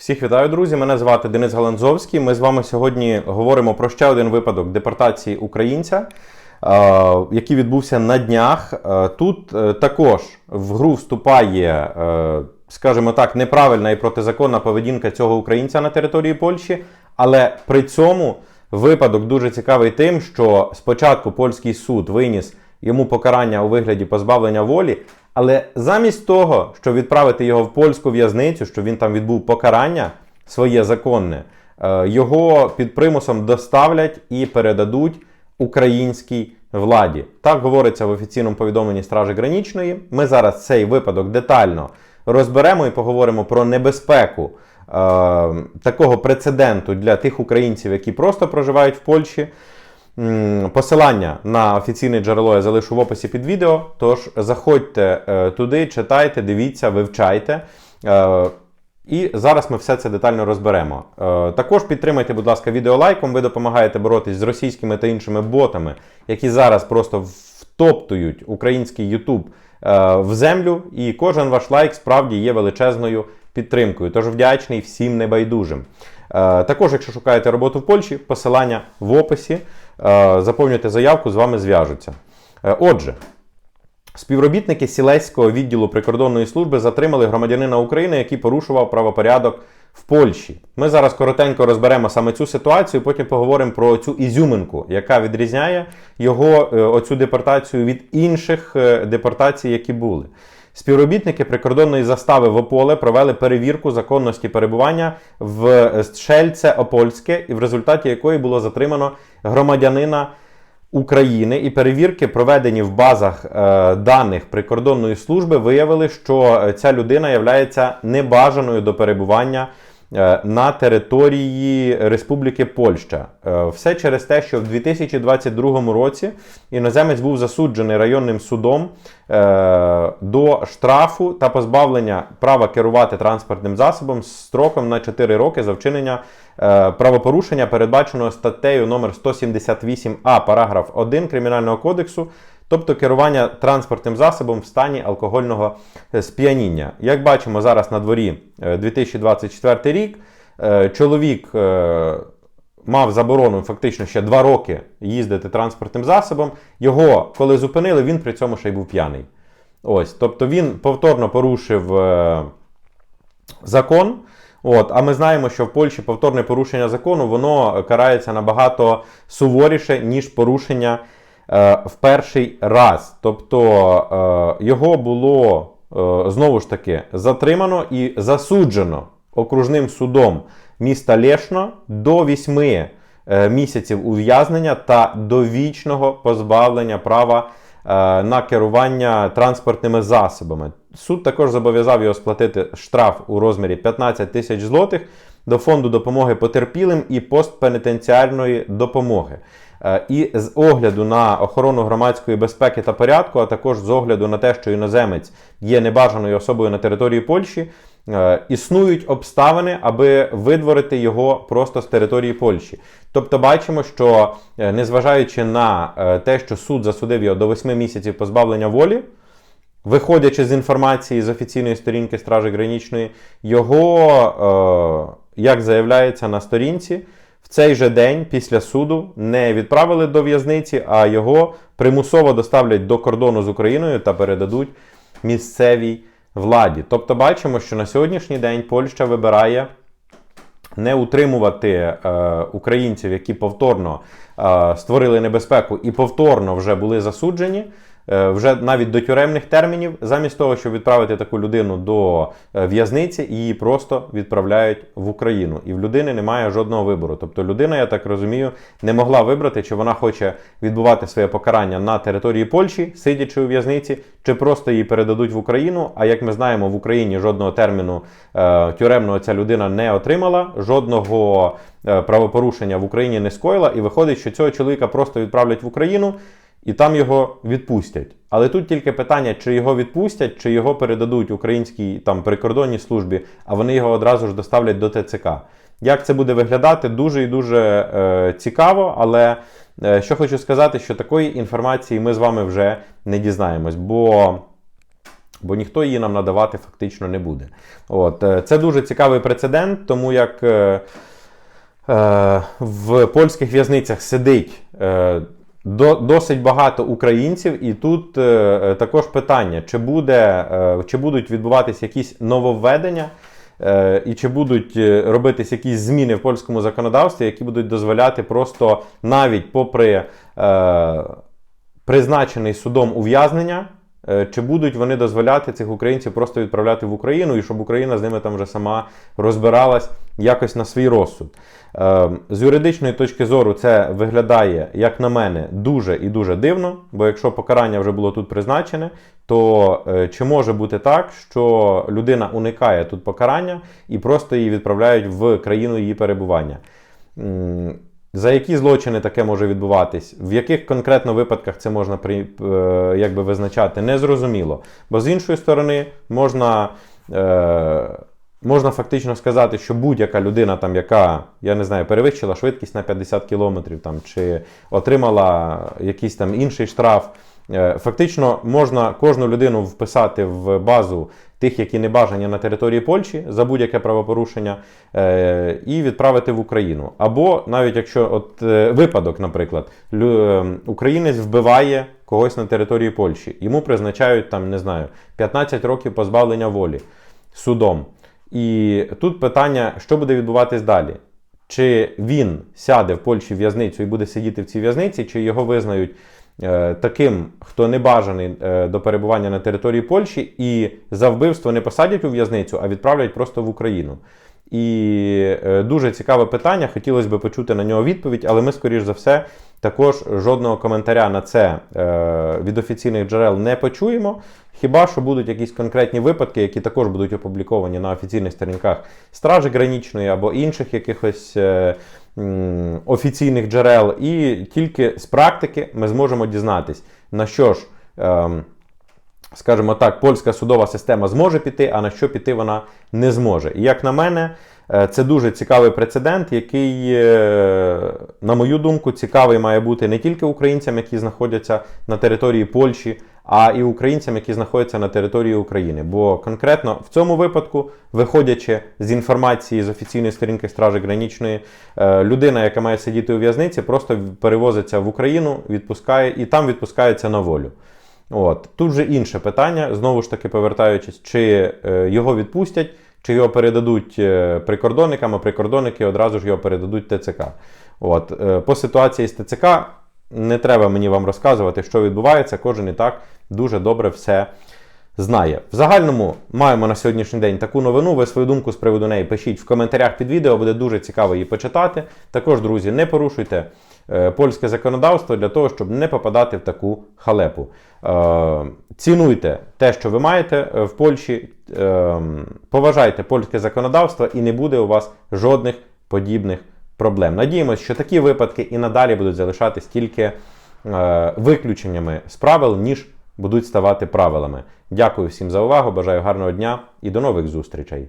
Всіх вітаю, друзі! Мене звати Денис Галанзовський. Ми з вами сьогодні говоримо про ще один випадок депортації українця, е, який відбувся на днях. Е, Тут е, також в гру вступає, скажімо так, неправильна і протизаконна поведінка цього українця на території Польщі, але при цьому випадок дуже цікавий тим, що спочатку польський суд виніс йому покарання у вигляді позбавлення волі. Але замість того, щоб відправити його в польську в'язницю, щоб він там відбув покарання своє законне, е, його під примусом доставлять і передадуть українській владі. Так говориться в офіційному повідомленні Стражі Гранічної. Ми зараз цей випадок детально розберемо і поговоримо про небезпеку е, такого прецеденту для тих українців, які просто проживають в Польщі. Посилання на офіційне джерело я залишу в описі під відео. Тож заходьте е, туди, читайте, дивіться, вивчайте. Е, і зараз ми все це детально розберемо. Е, також підтримайте, будь ласка, відео лайком. Ви допомагаєте боротись з російськими та іншими ботами, які зараз просто втоптують український YouTube в землю. І кожен ваш лайк справді є величезною підтримкою. Тож вдячний всім небайдужим. Е, Також, якщо шукаєте роботу в Польщі, посилання в описі. Е, Заповнюйте заявку, з вами зв'яжуться. Е, Отже, співробітники Сілеського відділу прикордонної служби затримали громадянина України, який порушував правопорядок в Польщі. Ми зараз коротенько розберемо саме цю ситуацію, потім поговоримо про цю ізюминку, яка відрізняє його оцю депортацію від інших депортацій, які були. Співробітники прикордонної застави в Ополе провели перевірку законності перебування в Шельце Опольське, і в результаті якої було затримано громадянина України. І перевірки, проведені в базах е, даних прикордонної служби, виявили, що ця людина є небажаною до перебування на території Республіки Польща. Е, Все через те, що в 2022 році іноземець був засуджений районним судом е, до штрафу та позбавлення права керувати транспортним засобом строком на 4 роки за вчинення е, правопорушення, передбаченого статтею номер 178а, параграф 1 Кримінального кодексу. Тобто керування транспортним засобом в стані алкогольного е, сп'яніння. Як бачимо, зараз на дворі е, 2024 рік е, чоловік е, мав заборону фактично ще 2 роки їздити транспортним засобом. Його, коли зупинили, він при цьому ще й був п'яний. Ось, тобто він повторно порушив е, закон. От, а ми знаємо, що в Польщі повторне порушення закону воно карається набагато суворіше, ніж порушення е, в перший раз. Тобто е, його було е, знову ж таки затримано і засуджено окружним судом міста Лєшно до 8 е, місяців ув'язнення та довічного позбавлення права е, на керування транспортними засобами. Суд також зобов'язав його сплатити штраф у розмірі 15 тисяч злотих до фонду допомоги потерпілим і постпенітенціарної допомоги. Е, І з огляду на охорону громадської безпеки та порядку, а також з огляду на те, що іноземець є небажаною особою на території Польщі, е, існують обставини, аби видворити його просто з території Польщі. Тобто бачимо, що е, незважаючи на е, те, що суд засудив його до 8 місяців позбавлення волі, Виходячи з інформації з офіційної сторінки Стражі Гранічної, його, е, як заявляється на сторінці, в цей же день після суду не відправили до в'язниці, а його примусово доставлять до кордону з Україною та передадуть місцевій владі. Тобто бачимо, що на сьогоднішній день Польща вибирає не утримувати е, українців, які повторно е, створили небезпеку і повторно вже були засуджені. Е, Вже навіть до тюремних термінів, замість того, щоб відправити таку людину до е, в'язниці, її просто відправляють в Україну. І в людини немає жодного вибору. Тобто людина, я так розумію, не могла вибрати, чи вона хоче відбувати своє покарання на території Польщі, сидячи у в'язниці, чи просто її передадуть в Україну. А як ми знаємо, в Україні жодного терміну е, тюремного ця людина не отримала, жодного правопорушення в Україні не скоїла, і виходить, що цього чоловіка просто відправлять в Україну. І там його відпустять. Але тут тільки питання, чи його відпустять, чи його передадуть українській там прикордонній службі, а вони його одразу ж доставлять до ТЦК. Як це буде виглядати, дуже і дуже е, цікаво. Але е, що хочу сказати, що такої інформації ми з вами вже не дізнаємось. Бо бо ніхто її нам надавати фактично не буде. От, е, це дуже цікавий прецедент, тому як е, е, в польських в'язницях сидить. Е, до, досить багато українців, і тут е, е, також питання: чи буде, е, чи будуть відбуватися якісь нововведення, е, і чи будуть е, робитись якісь зміни в польському законодавстві, які будуть дозволяти просто навіть попри е, призначений судом ув'язнення. Е, Чи будуть вони дозволяти цих українців просто відправляти в Україну, і щоб Україна з ними там вже сама розбиралась якось на свій розсуд? Е, З юридичної точки зору це виглядає, як на мене, дуже і дуже дивно, бо якщо покарання вже було тут призначене, то е, чи може бути так, що людина уникає тут покарання і просто її відправляють в країну її перебування? За які злочини таке може відбуватись? В яких конкретно випадках це можна при, е, якби визначати? Незрозуміло. Бо з іншої сторони, можна, е, можна фактично сказати, що будь-яка людина, там, яка, я не знаю, перевищила швидкість на 50 км, чи отримала якийсь там інший штраф. е, Фактично можна кожну людину вписати в базу тих, які не бажані на території Польщі за будь-яке правопорушення, е, і відправити в Україну. Або навіть якщо от е, випадок, наприклад, е, українець вбиває когось на території Польщі, йому призначають там, не знаю, 15 років позбавлення волі судом. І тут питання, що буде відбуватись далі? Чи він сяде в Польщі в'язницю і буде сидіти в цій в'язниці, чи його визнають таким, хто не бажаний е, до перебування на території Польщі, і за вбивство не посадять у в'язницю, а відправлять просто в Україну. І е, дуже цікаве питання. Хотілося б почути на нього відповідь, але ми, скоріш за все, також жодного коментаря на це е, від офіційних джерел не почуємо. Хіба що будуть якісь конкретні випадки, які також будуть опубліковані на офіційних сторінках Стражі Гранічної або інших якихось е, офіційних джерел, і тільки з практики ми зможемо дізнатись, на що ж. Скажімо так, польська судова система зможе піти, а на що піти вона не зможе. І як на мене, е, це дуже цікавий прецедент, який, е, на мою думку, цікавий має бути не тільки українцям, які знаходяться на території Польщі, а і українцям, які знаходяться на території України. Бо конкретно в цьому випадку, виходячи з інформації з офіційної сторінки Стражі Гранічної, е, людина, яка має сидіти у в'язниці, просто перевозиться в Україну, відпускає і там відпускається на волю. От. Тут же інше питання, знову ж таки повертаючись, чи е, його відпустять, чи його передадуть е, прикордонникам, а прикордонники одразу ж його передадуть ТЦК. От. Е, по ситуації з ТЦК не треба мені вам розказувати, що відбувається, кожен і так дуже добре все знає. В загальному маємо на сьогоднішній день таку новину. Ви свою думку з приводу неї пишіть в коментарях під відео, буде дуже цікаво її почитати. Також, друзі, не порушуйте польське законодавство для того, щоб не попадати в таку халепу. Е, цінуйте те, що ви маєте е, в Польщі, е, поважайте польське законодавство і не буде у вас жодних подібних проблем. Надіємося, що такі випадки і надалі будуть залишатись тільки е, виключеннями з правил, ніж будуть ставати правилами. Дякую всім за увагу, бажаю гарного дня і до нових зустрічей.